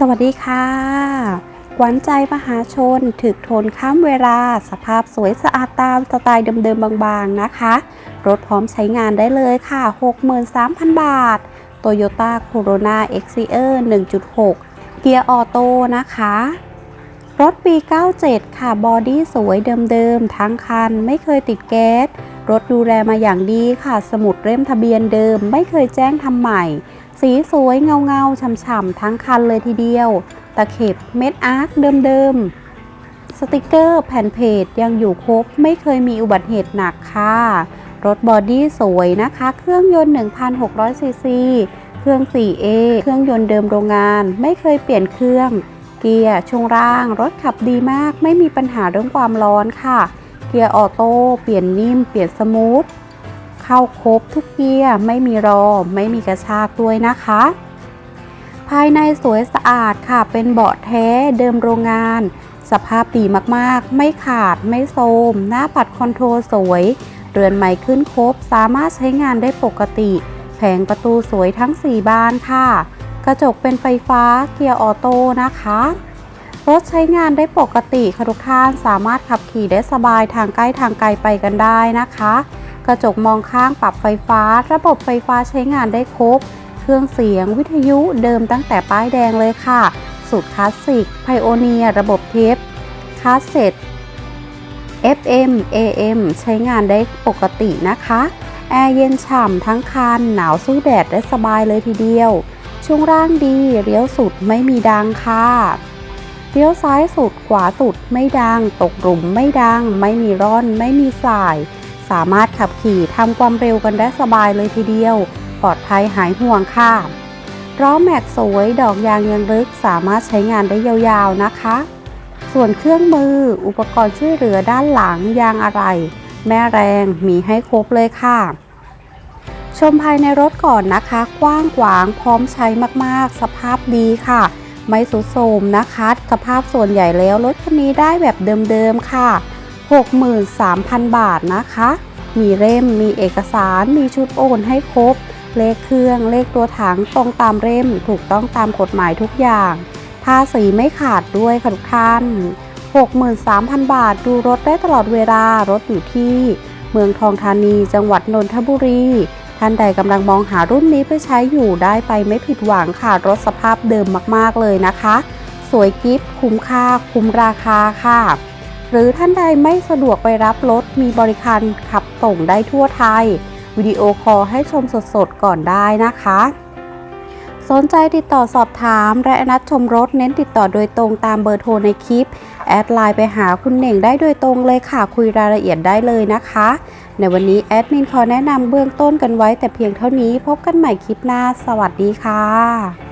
สวัสดีค่ะขวัญใจมหาชนถึกทนข้ามเวลา สภาพสวยสะอาดตามสไตล์เดิมๆบางๆนะคะ รถพร้อมใช้งานได้เลยค่ะ 63,000 บาท Toyota Corona Exia 1.6 เกียร์ออโต้นะคะ รถปี 97 ค่ะ บอดี้สวยเดิมๆ ทั้งคันไม่เคยติดแก๊ส รถดูแลมาอย่างดีค่ะ สมุดเล่มทะเบียนเดิม ไม่เคยแจ้งทำใหม่ สีสวยเงาเงาๆฉ่ำๆทั้งคันเลยทีเดียว ตะเข็บเม็ดอาร์คเดิมๆ สติกเกอร์แผ่นเพจยังอยู่ครบไม่เคยมีอุบัติเหตุหนักค่ะ รถบอดี้สวยนะคะ เครื่องยนต์ 1,600ซีซีเครื่อง 4A เครื่องยนต์เดิมโรงงาน ไม่เคยเปลี่ยนเครื่อง เกียร์ช่วงล่าง รถขับดีมาก ไม่มีปัญหาเรื่องความร้อนค่ะ เกียร์ออโต้เปลี่ยนนิ่ม เปลี่ยนสมูท เข้าครบทุกเกียร์ไม่มีรอ ไม่มีกระชากด้วยนะคะ ภายในสวยสะอาดค่ะเป็นเบาะแท้เดิมโรงงาน สภาพดีมากๆ ไม่ขาดไม่โทมหน้าปัดคอนโทรลสวย เรือนใหม่ขึ้นครบสามารถใช้งานได้ปกติ แผงประตูสวยทั้ง 4 บานค่ะ กระจกเป็นไฟฟ้าเกียร์ออโต้นะคะรถใช้งานได้ปกติค่ะทุกท่านสามารถขับขี่ได้สบายทางใกล้ทางไกลไปกันได้นะคะ กระจกมองข้างปรับไฟฟ้า ระบบไฟฟ้าใช้งานได้ครบ เครื่องเสียงวิทยุเดิมตั้งแต่ป้ายแดงเลยค่ะ สูตรคลาสสิกไพโอเนียระบบเทปคาสเซ็ต FM AM ใช้งานได้ปกตินะคะ แอร์เย็นฉ่ำทั้งคัน หนาวสู้แดดได้สบายเลยทีเดียว ช่วงล่างดีเลี้ยวสุดไม่มีดังค่ะเลี้ยวซ้ายสุดขวาสุดไม่ดัง ตกหลุมไม่ดัง ไม่มีร่อน ไม่มีสาย สามารถขับขี่ทำความเร็วกันได้สบายเลยทีเดียว ปลอดภัยหายห่วงค่ะล้อแม็กสวยดอกยางยังลึกสามารถใช้งานได้ยาวๆนะคะ ส่วนเครื่องมืออุปกรณ์ช่วยเหลือด้านหลังยางอะไร แม่แรงมีให้ครบเลยค่ะ ชมภายในรถก่อนนะคะ กว้างขวางพร้อมใช้มากๆ สภาพดีค่ะ ไม่สุดโทมนะคะ สภาพส่วนใหญ่แล้วรถคันนี้ได้แบบเดิมๆค่ะ 63,000 บาทนะคะ มีเล่ม มีเอกสาร มีชุดโอนให้ครบ เลขเครื่อง เลขตัวถังตรงตามเล่ม ถูกต้องตามกฎหมายทุกอย่าง ภาษีไม่ขาดด้วยค่ะทุกท่าน 63,000 บาท ดูรถได้ตลอดเวลา รถอยู่ที่ เมืองทองธานี จังหวัดนนทบุรี ท่านใดกำลังมองหารุ่นนี้ไปใช้อยู่ได้ไปไม่ผิดหวังค่ะ รถสภาพเดิมมากๆเลยนะคะ สวยกิฟต์คุ้มค่า คุ้มราคาค่ะ หรือท่านใดไม่สะดวกไปรับรถมีบริการขับส่งได้ทั่วไทย วิดีโอคอลให้ชมสดๆ ก่อนได้นะคะ สนใจติดต่อสอบถามและนัดชมรถเน้นติดต่อโดยตรงตามเบอร์โทรในคลิป แอดไลน์ไปหาคุณเหน่งได้โดยตรงเลยค่ะคุยรายละเอียดได้เลยนะคะ ในวันนี้แอดมินขอแนะนำเบื้องต้นกันไว้แต่เพียงเท่านี้พบกันใหม่คลิปหน้า สวัสดีค่ะ